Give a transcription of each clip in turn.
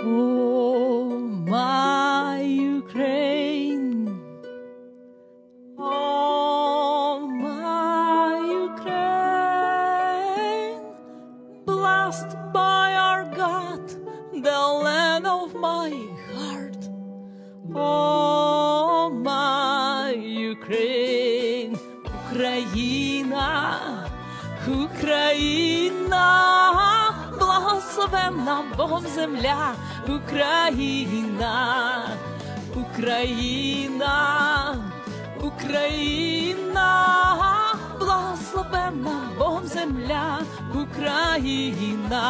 Oh, my heart. Oh, my Ukraine. Україна, Україна, благословенна Богом земля, Україна, Україна, Україна, благословенна Богом земля, Україна.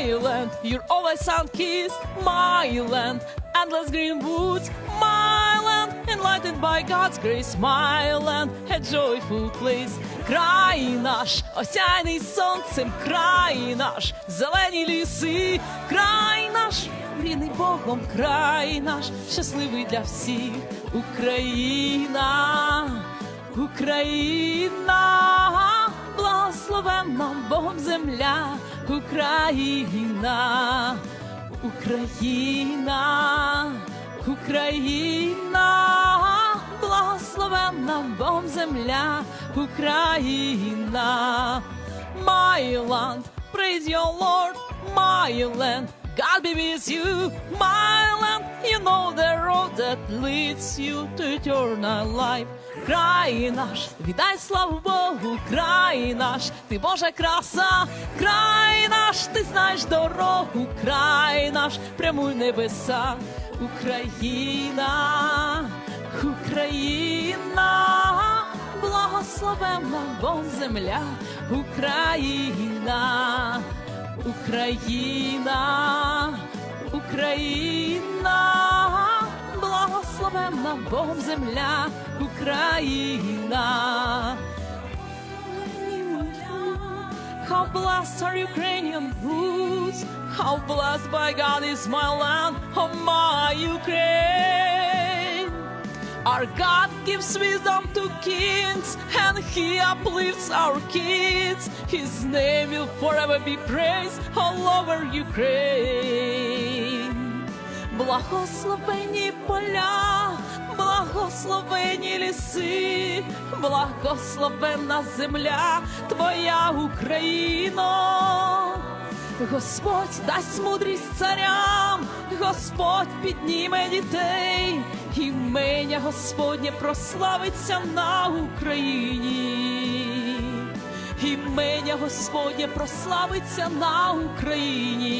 My land, your always sun kiss, my land, endless green woods, my land, enlightened by God's grace, my land, a joyful place. Край наш, осяяний сонцем, край наш, зелені ліси, край наш, рідний Богом, край наш, щасливий для всіх, Україна, Україна, благословенна Богом земля, Україна, Україна, Україна, благословенна Богом земля, Україна, my land, praise your Lord, my God be with you, my land, you know the road that leads you to eternal life. Край наш, віддай славу Богу, край наш, ти Божа краса, край наш, ти знаєш дорогу, край наш, прямуй небеса, Україна, Україна, благословенна Бог земля, Україна, Україна, Україна, благословенна Богом земля, Україна. How blessed are Ukrainian roots, how blessed by God is my land, oh my Ukraine. Our God gives wisdom to kings, and He uplifts our kids. His name will forever be praised all over Ukraine. Благословені поля, благословені ліси, благословенна земля, Твоя Україно. Господь дасть мудрість царям, Господь підніме дітей, імення Господнє прославиться на Україні. Імення Господнє прославиться на Україні.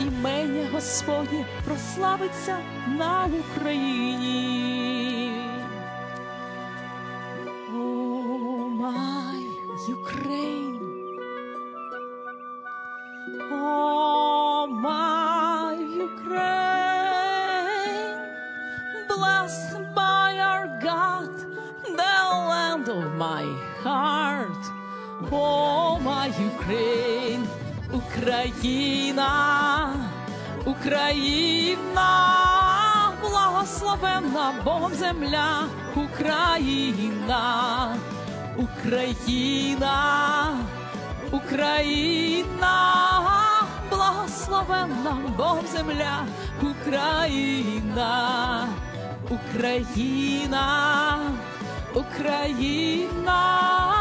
Імення Господнє прославиться на Україні. Oh, my Ukraine. Oh, my Ukraine, Україна, Україна, благословенна Богом земля, Україна, Україна. Україна, благословенна Бог земля, Україна, Україна, Україна,